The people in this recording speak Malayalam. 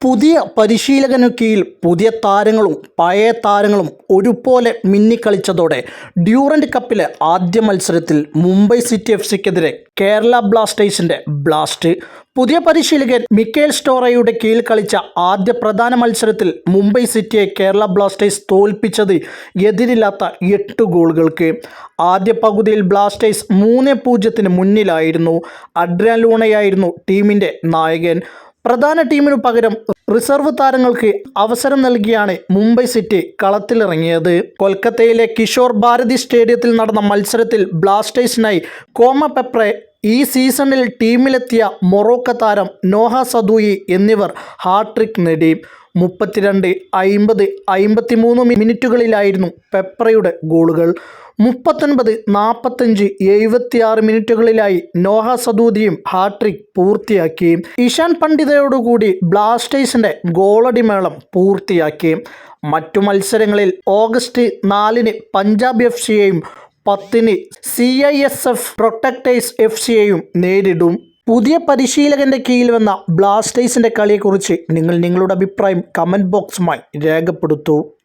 പുതിയ പരിശീലകനു കീഴിൽ പുതിയ താരങ്ങളും പഴയ താരങ്ങളും ഒരുപോലെ മിന്നിക്കളിച്ചതോടെ ഡ്യൂറൻഡ് കപ്പിലെ ആദ്യ മത്സരത്തിൽ മുംബൈ സിറ്റി എഫ് സിക്കെതിരെ കേരള ബ്ലാസ്റ്റേഴ്സിന്റെ ബ്ലാസ്റ്റ്. പുതിയ പരിശീലകൻ മിക്കേൽ സ്റ്റോറയുടെ കീഴിൽ കളിച്ച ആദ്യ പ്രധാന മത്സരത്തിൽ മുംബൈ സിറ്റിയെ കേരള ബ്ലാസ്റ്റേഴ്സ് തോൽപ്പിച്ചത് എതിരില്ലാത്ത എട്ട് ഗോളുകൾക്ക്. ആദ്യ പകുതിയിൽ ബ്ലാസ്റ്റേഴ്സ് മൂന്ന് പൂജ്യത്തിന് മുന്നിലായിരുന്നു. അഡ്രലൂണയായിരുന്നു ലൂണയായിരുന്നു ടീമിന്റെ നായകൻ. പ്രധാന ടീമിനു പകരം റിസർവ് താരങ്ങൾക്ക് അവസരം നൽകിയാണ് മുംബൈ സിറ്റി കളത്തിലിറങ്ങിയത്. കൊൽക്കത്തയിലെ കിഷോർ ഭാരതി സ്റ്റേഡിയത്തിൽ നടന്ന മത്സരത്തിൽ ബ്ലാസ്റ്റേഴ്സിനായി കോമ പെപ്രെ ഈ സീസണിൽ ടീമിലെത്തിയ മൊറോക്ക താരം നോഹ സദൂയി എന്നിവർ ഹാട്രിക് നേടി. മുപ്പത്തിരണ്ട് അയിമ്പത് അയിമ്പത്തിമൂന്ന് മിനിറ്റുകളിലായിരുന്നു പെപ്രയുടെ ഗോളുകൾ. മുപ്പത്തൊൻപത് നാൽപ്പത്തഞ്ച് എഴുപത്തിയാറ് മിനിറ്റുകളിലായി നോഹ സദൂദിയും ഹാട്രിക് പൂർത്തിയാക്കി. ഇഷാൻ പണ്ഡിതയോടുകൂടി ബ്ലാസ്റ്റേഴ്സിന്റെ ഗോളടിമേളം പൂർത്തിയാക്കി. മറ്റു മത്സരങ്ങളിൽ ഓഗസ്റ്റ് നാലിന് പഞ്ചാബ് എഫ് സിയെയും പത്തിന് C I S F protectors F സിയെയും നേരിടും. പുതിയ പരിശീലകന്റെ കീഴിൽ വന്ന ബ്ലാസ്റ്റേഴ്സിന്റെ കളിയെക്കുറിച്ച് നിങ്ങൾ നിങ്ങളുടെ അഭിപ്രായം കമന്റ് ബോക്സുമായി രേഖപ്പെടുത്തൂ.